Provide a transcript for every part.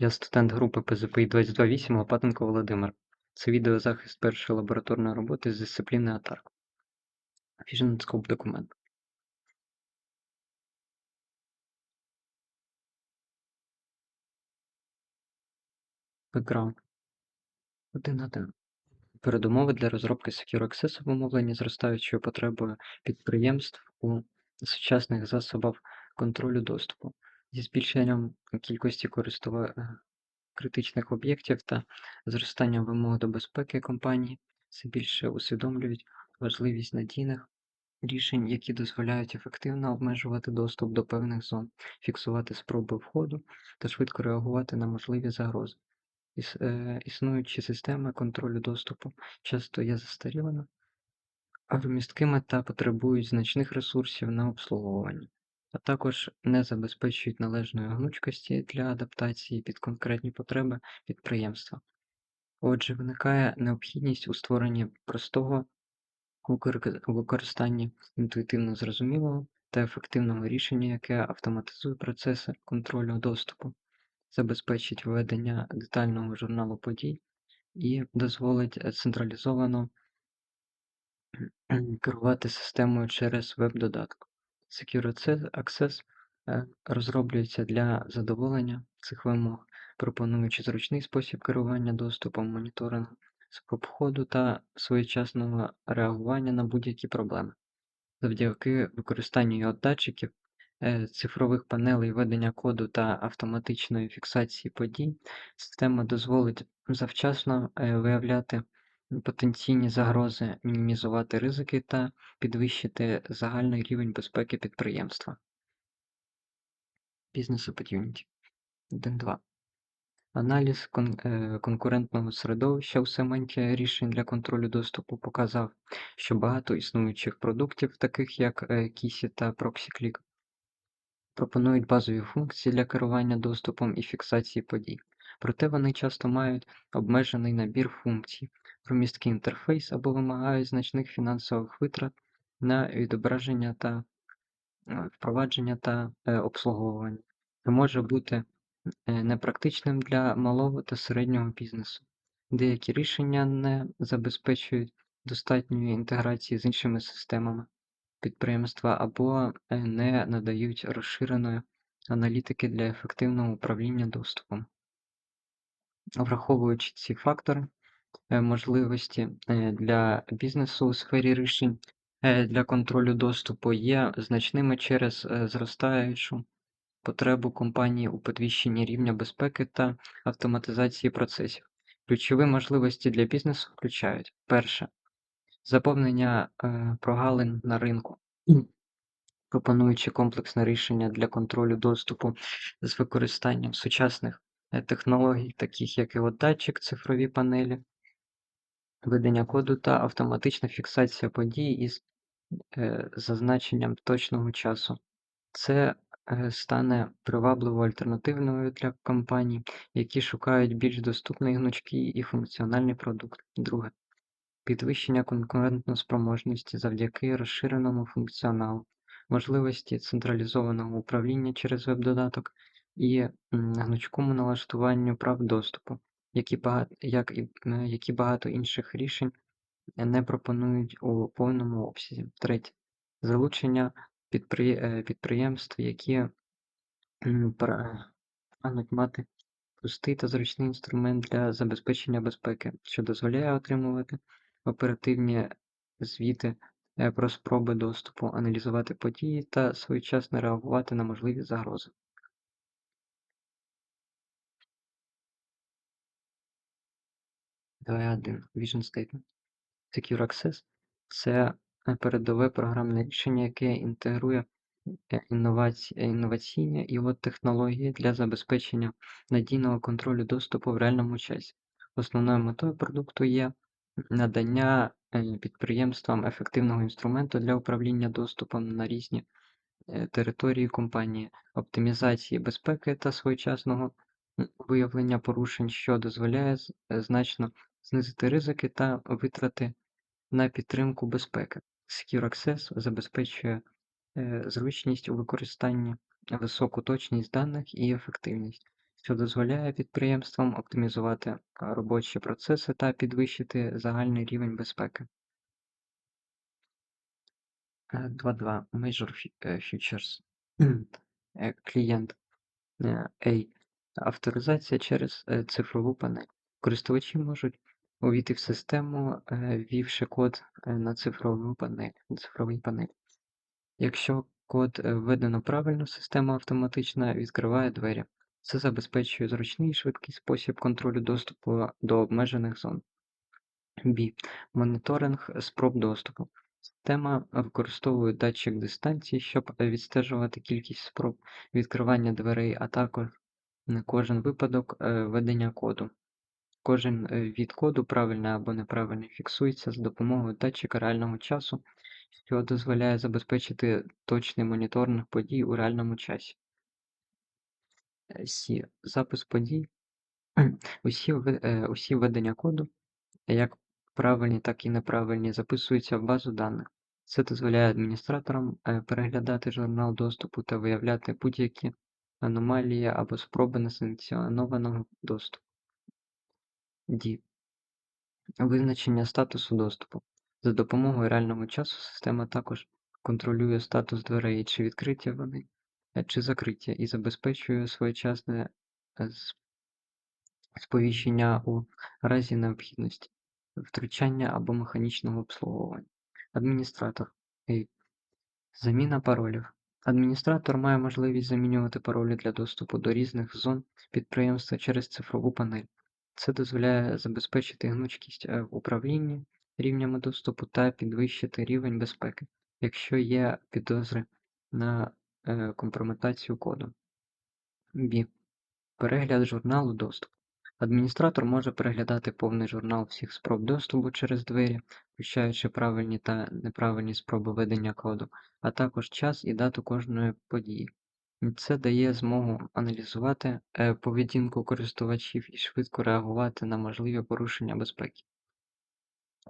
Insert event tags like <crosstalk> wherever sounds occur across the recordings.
Я студент групи ПЗПІ 228 Лопатенко Володимир. Це відеозахист першої лабораторної роботи з дисципліни АТАР. Vision Scope документ. Бекграунд. 1.1. Передумови для розробки Secure Access обумовлені зростаючою потребою підприємств у сучасних засобах контролю доступу зі збільшенням кількості е, критичних об'єктів та зростанням вимог до безпеки компанії все більше усвідомлюють важливість надійних рішень, які дозволяють ефективно обмежувати доступ до певних зон, фіксувати спроби входу та швидко реагувати на можливі загрози. Іс, е, існуючі системи контролю доступу часто є застарілими, громісткими та потребують значних ресурсів на обслуговування, а також не забезпечують належної гнучкості для адаптації під конкретні потреби підприємства. Отже, виникає необхідність у створенні простого викор- використання інтуїтивно зрозумілого та ефективного рішення, яке автоматизує процеси контролю доступу, забезпечить введення детального журналу подій і дозволить е, централізовано керувати системою через веб-додаток. Secure Access е, розроблюється для задоволення цих вимог, пропонуючи зручний спосіб керування доступом, моніторингу, спроб входу та своєчасного реагування на будь-які проблеми. Завдяки використанню його датчиків, е, цифрових панелей ведення коду та автоматичної фіксації подій, система дозволить завчасно е, виявляти потенційні загрози, мінімізувати ризики та підвищити загальний рівень безпеки підприємства. Business Opportunity 1.2. Аналіз кон- е, конкурентного середовища у сегменті рішень для контролю доступу показав, що багато існуючих продуктів, таких як е, Kisi та ProxyClick, пропонують базові функції для керування доступом і фіксації подій, проте вони часто мають обмежений набір функцій, громісткий інтерфейс або вимагають значних фінансових витрат на відображення та е, впровадження та е, обслуговування. Це може бути е, непрактичним для малого та середнього бізнесу. Деякі рішення не забезпечують достатньої інтеграції з іншими системами підприємства або не надають розширеної аналітики для ефективного управління доступом. Враховуючи ці фактори, можливості е, для бізнесу у сфері рішень е, для контролю доступу є значними через е, зростаючу потребу компанії у підвищенні рівня безпеки та автоматизації процесів. Ключові можливості для бізнесу включають: перше заповнення е, прогалин на ринку, пропонуючи комплексне рішення для контролю доступу з використанням сучасних е, технологій, таких як датчик, цифрові панелі, ведення коду та автоматична фіксація подій із е, зазначенням точного часу. Це е, стане привабливою альтернативною для компаній, які шукають більш доступний гнучкий і функціональний продукт. Друге підвищення конкурентоспроможності завдяки розширеному функціоналу, можливості централізованого управління через веб-додаток і гнучкому налаштуванню прав доступу, які багато, як і, е, які багато інших рішень не пропонують у повному обсязі. Третє. Залучення е, підприємств, які прагнуть мати простий та зручний інструмент для забезпечення безпеки, що дозволяє отримувати оперативні звіти е, про спроби доступу, аналізувати події та своєчасно реагувати на можливі загрози. Vision Statement. Secure Access це е, передове програмне рішення, яке інтегрує е, інноваційні і от технології для забезпечення надійного контролю доступу в реальному часі. Основною метою продукту є надання е, підприємствам ефективного інструменту для управління доступом на різні е, території компанії, оптимізації безпеки та своєчасного виявлення порушень, що дозволяє е, значно знизити ризики та витрати на підтримку безпеки. Secure Access забезпечує е, зручність у використанні, високу точність даних і ефективність, що дозволяє підприємствам оптимізувати е, робочі процеси та підвищити загальний рівень безпеки. Е, 2.2. Major Fe- е, Features. Е, Клієнт. A. Авторизація через цифрову панель. Користувачі можуть увійти в систему, е, ввівши код е, на цифрову панель. цифровій панелі. Якщо код е, введено правильно, система автоматично відкриває двері. Це забезпечує зручний і швидкий спосіб контролю доступу до обмежених зон. B. Моніторинг спроб доступу. Система використовує датчик дистанції, щоб відстежувати кількість спроб відкривання дверей, а також на кожен випадок введення коду. Кожен е, від коду, правильний або неправильний, фіксується за допомогою датчика реального часу, що дозволяє забезпечити точний моніторинг подій у реальному часі. Сі. Запис подій. <clears throat> Усі, е, усі введення коду, як правильні, так і неправильні, записуються в базу даних. Це дозволяє адміністраторам е, переглядати журнал доступу та виявляти будь-які аномалії або спроби несанкціонованого доступу. Ді. Визначення статусу доступу. За допомогою реального часу система також контролює статус дверей, чи відкриті вони, е, чи закриті, і забезпечує своєчасне е, сповіщення у разі необхідності, втручання або механічного обслуговування. Адміністратор. Заміна паролів. Адміністратор має можливість замінювати паролі для доступу до різних зон підприємства через цифрову панель. Це дозволяє забезпечити гнучкість е, в управлінні рівнями доступу та підвищити рівень безпеки, якщо є підозри на е, компрометацію коду. Б. Перегляд журналу доступу. Адміністратор може переглядати повний журнал всіх спроб доступу через двері, включаючи правильні та неправильні спроби ведення коду, а також час і дату кожної події. І Це дає змогу аналізувати е, поведінку користувачів і швидко реагувати на можливі порушення безпеки.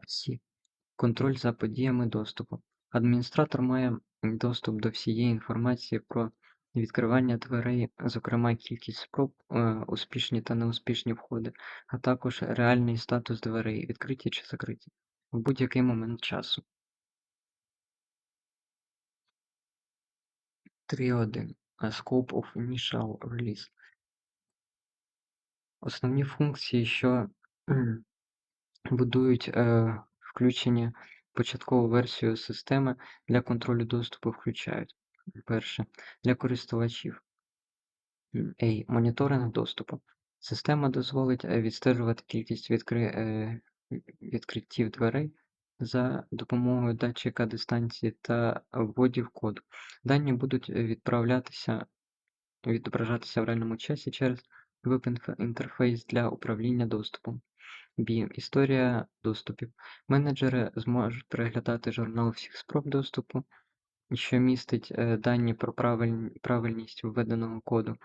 Сі. Контроль за подіями доступу. Адміністратор має доступ до всієї інформації про відкривання дверей, зокрема кількість спроб, е, успішні та неуспішні входи, а також реальний статус дверей, відкриті чи закриті, в будь-який момент часу. 3.1. А Scope of Initial Release. Основні функції, що будують е, включення початкову версію системи для контролю доступу включають. Перше. Для користувачів. A. Моніторинг доступу. Система дозволить е, відстежувати кількість відкри... відкриттів дверей за допомогою датчика дистанції та вводів коду. Дані будуть відправлятися, відображатися в реальному часі через веб-інтерфейс для управління доступом. B. Історія доступів. Менеджери зможуть переглядати журнал всіх спроб доступу, що містить е, дані про правиль... правильність введеного коду,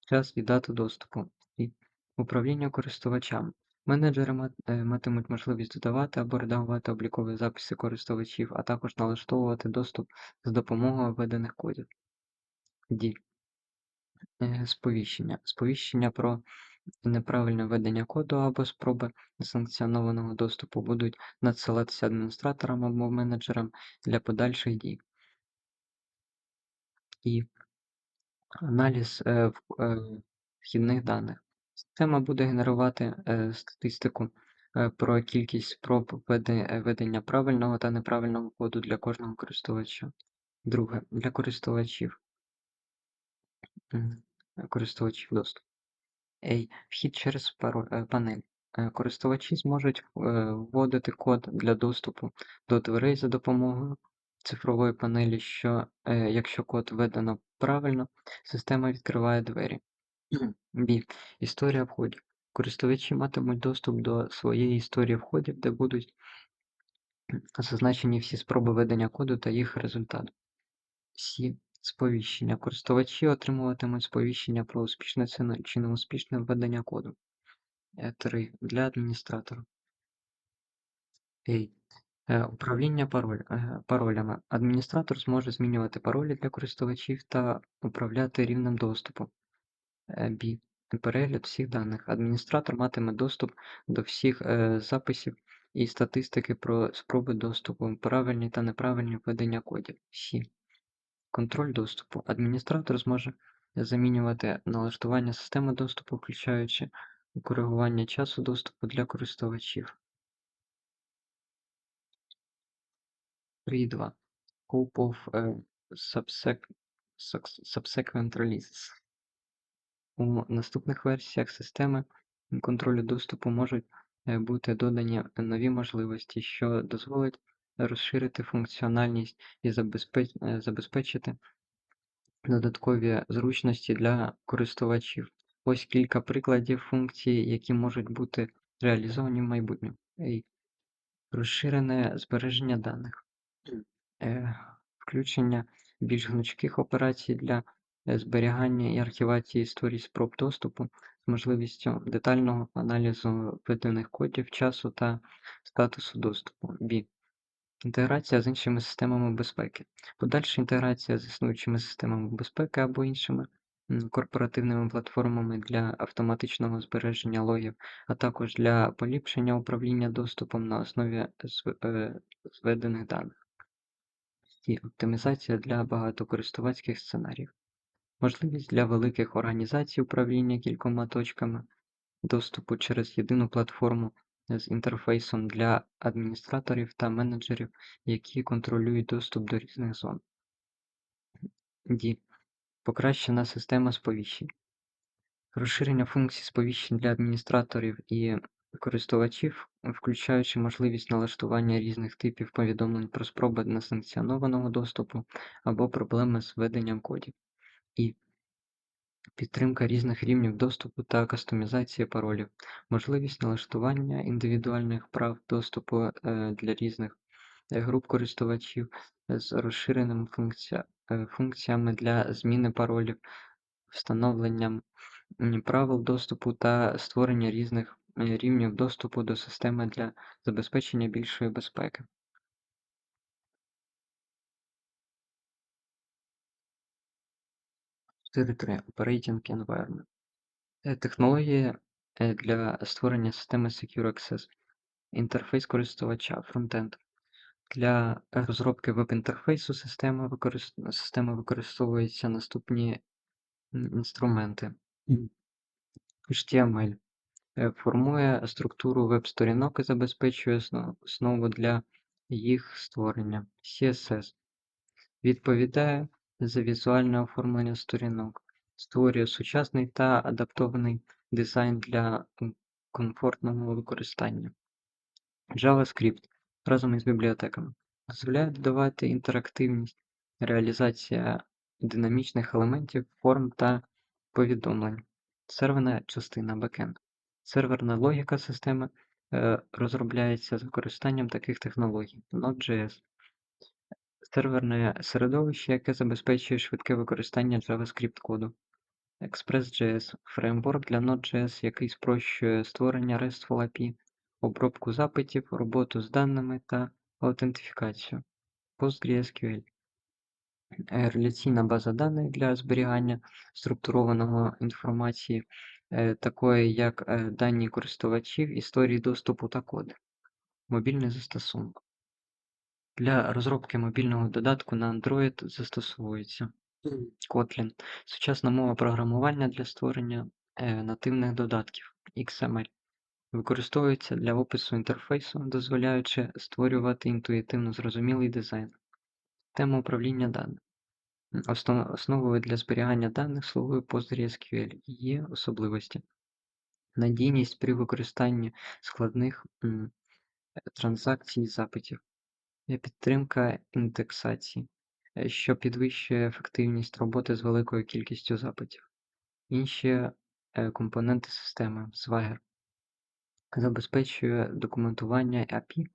час і дату доступу. І управління користувачами. Менеджери е, матимуть можливість додавати або редагувати облікові записи користувачів, а також налаштовувати доступ з допомогою введених кодів. D. Е, Сповіщення. Сповіщення про неправильне введення коду або спроби несанкціонованого доступу будуть надсилатися адміністраторам або менеджерам для подальших дій. І аналіз е, вхідних даних. Система буде генерувати е, статистику е, про кількість введе- е, правильного та неправильного коду для кожного користувача. Друге, для користувачів. Користувачів доступу. Вхід через е, панель. Е, Користувачі зможуть вводити код для доступу до дверей за допомогою цифрової панелі, що якщо код введено правильно, система відкриває двері. B. Історія входів. Користувачі матимуть доступ до своєї історії входів, де будуть зазначені всі спроби ведення коду та їх результат. C. Сповіщення. Користувачі отримуватимуть сповіщення про успішне чи неуспішне введення коду. 3. Для адміністратора. A. Управління пароль, паролями. Адміністратор зможе змінювати паролі для користувачів та управляти рівнем доступу. Е, B. перегляд всіх даних. Адміністратор матиме доступ до всіх е, записів і статистики про спроби доступу, правильні та неправильні введення кодів. Сі. Контроль доступу. Адміністратор зможе замінювати налаштування системи доступу, включаючи коригування часу доступу для користувачів. 3.2. Scope of е, subs- subsequent releases. У наступних версіях системи контролю доступу можуть е, бути додані нові можливості, що дозволить розширити функціональність і е, забезпечити додаткові зручності для користувачів. Ось кілька прикладів функцій, які можуть бути реалізовані в майбутньому. Розширене збереження даних. Е, Включення більш гнучких операцій для зберігання і архівації історій спроб доступу з можливістю детального аналізу введених кодів, часу та статусу доступу. B. Інтеграція з іншими системами безпеки. Подальша інтеграція з існуючими системами безпеки або іншими корпоративними платформами для автоматичного збереження логів, а також для поліпшення управління доступом на основі е, зведених даних. І оптимізація для багатокористувацьких сценаріїв. Можливість для великих організацій управління кількома точками доступу через єдину платформу з інтерфейсом для адміністраторів та менеджерів, які контролюють доступ до різних зон. D. Покращена система сповіщень. Розширення функцій сповіщень для адміністраторів і користувачів, включаючи можливість налаштування різних типів повідомлень про спроби несанкціонованого доступу або проблеми з введенням кодів. І підтримка різних рівнів доступу та кастомізація паролів, можливість налаштування індивідуальних прав доступу для різних груп користувачів з розширеними функціями для зміни паролів, встановленням правил доступу та створення різних рівнів доступу до системи для забезпечення більшої безпеки. 4.3. Operating Environment. Е, Технології е, для створення системи Secure Access. Інтерфейс користувача Frontend. Для розробки веб-інтерфейсу системи, використ... системи використовуються наступні інструменти. HTML е, формує структуру веб-сторінок і забезпечує основу для їх створення. CSS відповідає за візуальне оформлення сторінок, створює сучасний та адаптований дизайн для комфортного використання. JavaScript разом із бібліотеками дозволяє додавати інтерактивність, реалізація динамічних елементів, форм та повідомлень. Серверна частина бекенд. Серверна логіка системи е, розробляється з використанням таких технологій. Node.js серверне середовище, яке забезпечує швидке використання JavaScript коду. Express.js фреймворк для Node.js, який спрощує створення RESTful API, обробку запитів, роботу з даними та аутентифікацію. PostgreSQL реляційна база даних для зберігання структурованого інформації, е, такої як е, дані користувачів, історії доступу та коди. Мобільний застосунок. Для розробки мобільного додатку на Android застосовується Kotlin – сучасна мова програмування для створення е, нативних додатків XML. Використовується для опису інтерфейсу, дозволяючи створювати інтуїтивно зрозумілий дизайн. Тема управління даними. Основою для зберігання даних слугує PostgreSQL. Є особливості. Надійність при використанні складних транзакцій і запитів. Е, Підтримка індексації, е, що підвищує ефективність роботи з великою кількістю запитів. Інші е, компоненти системи Swagger забезпечує документування API,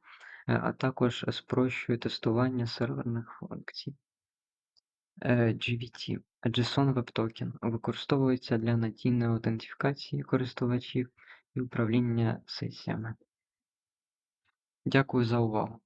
а також спрощує тестування серверних функцій. GVT JSON Web Token використовується для надійної аутентифікації користувачів і управління сесіями. Дякую за увагу.